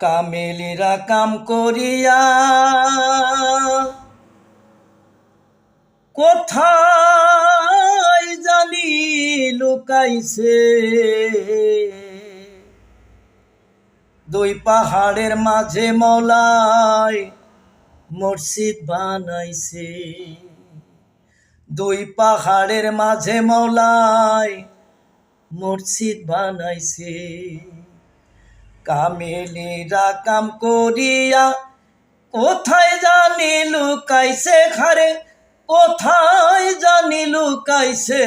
কামেলিরা কাম করিয়া কোথায় জানি লুকাইছে। দুই পাহাড়ের মাঝে মলায় মসজিদ বানাইছে। দুই পাহাড়ের মাঝে মলায় মসজিদ বানাইছে। কামেলিরা কাম করিয়া কোথায় জানি লুকাইছে খারে কোথায় জানি লুকাইছে?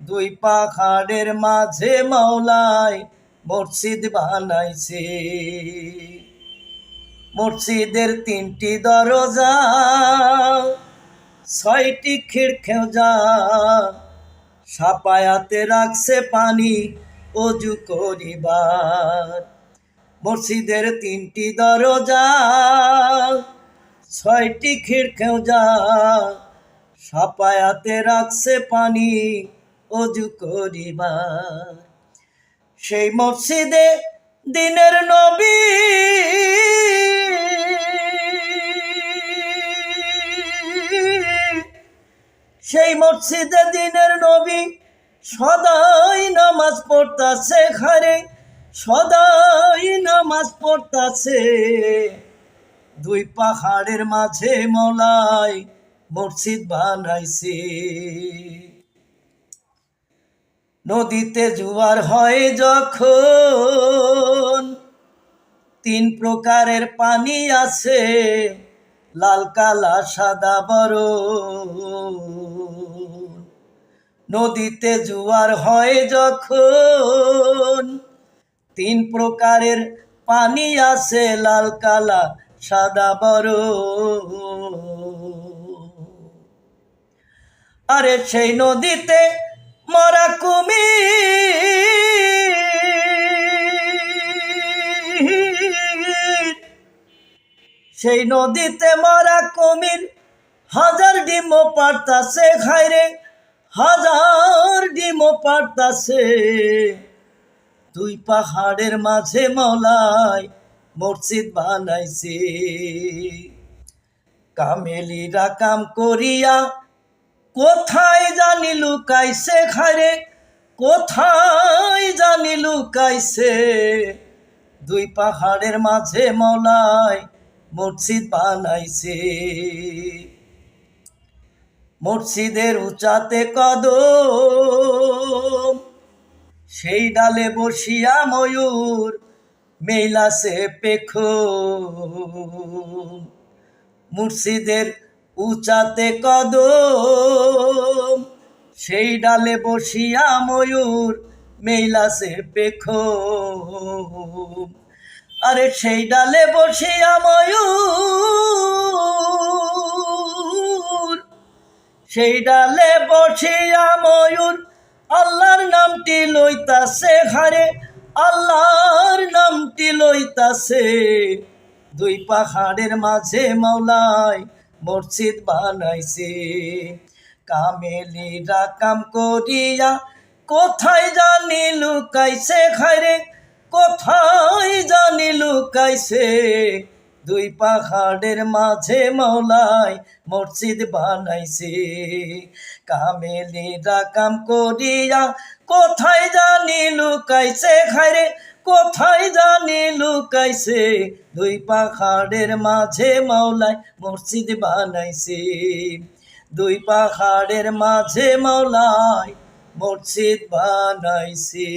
দুই পাহাড়ের মাঝে মাওলায় মসজিদ বানাইছে। মসজিদের তিনটি দরজা, ছয়টি খিড়খেও যা, সাপায়াতে রাখছে পানি। অজু করিবার। মসজিদের তিনটি দরজা, ছয়টি খিড়খেও যা সাপায়াতে রাখছে পানি, অজু করিবার। সেই মসজিদে দিনের নবী সেই মসজিদে দিনের নবী সদাই নামাজ পড়তাছে খারে সদাই নামাজ পড়তাছে। দুই পাহাড়ের মাঝে মলাই মসজিদ বানাইছে। নদীতে জোয়ার হয় যখন, তিন প্রকারের পানি আছে, লাল, কালা, সাদা বড় নদীতে জোয়ার হয় যখন। তিন প্রকারের পানি আছে, লাল, কালা, সাদা, বড়। আরে সেই নদীতে মরা কুমির। সেই নদীতে মরা কুমির, হাজার ডিমও পারতাছে খাইরে হাজার ডিমও পারতাছে। দুই পাহাড়ের মাঝে মলায় মসজিদ বানাইছে। কামেলিরা কাম করিয়া কোথায় জানি লুকাইছে খারে কোথায় জানি লুকাইছে। দুই পাহাড়ের মাঝে মলায় মসজিদ বানাইছে। মসজিদের উঁচাতে কদম। সেই ডালে বসিয়া ময়ূর মেলাসে পেখ মুর্শিদের উঁচাতে কদম। সেই ডালে বসিয়া ময়ূর মেলাসে পেখ আরে সেই ডালে বসিয়া ময়ূর সেই ডালে বসিয়া ময়ূর, আল্লাহর নামটি লইতাছে হারে আল্লাহর নামটি লইতাছে দুই পাহাড়ের মাঝে মাওলায় মসজিদ বানাইছে। কামেলিরা কাম করিয়া কোথায় জানি লুকাইছে খারে কোথায় জানি লুকাইছে দুই পাহাড়ের মাঝে মৌলায় মসজিদ বানাইছে। কামেলিরা কাম করিয়া কোথায় জানি লুকাইছে? খারে কোথায় জানি লুকাইছে? দুই পাহাড়ের মাঝে মাওলায় মসজিদ বানাইছে। দুই পাহাড়ের মাঝে মাওলায় মসজিদ বানাইছে।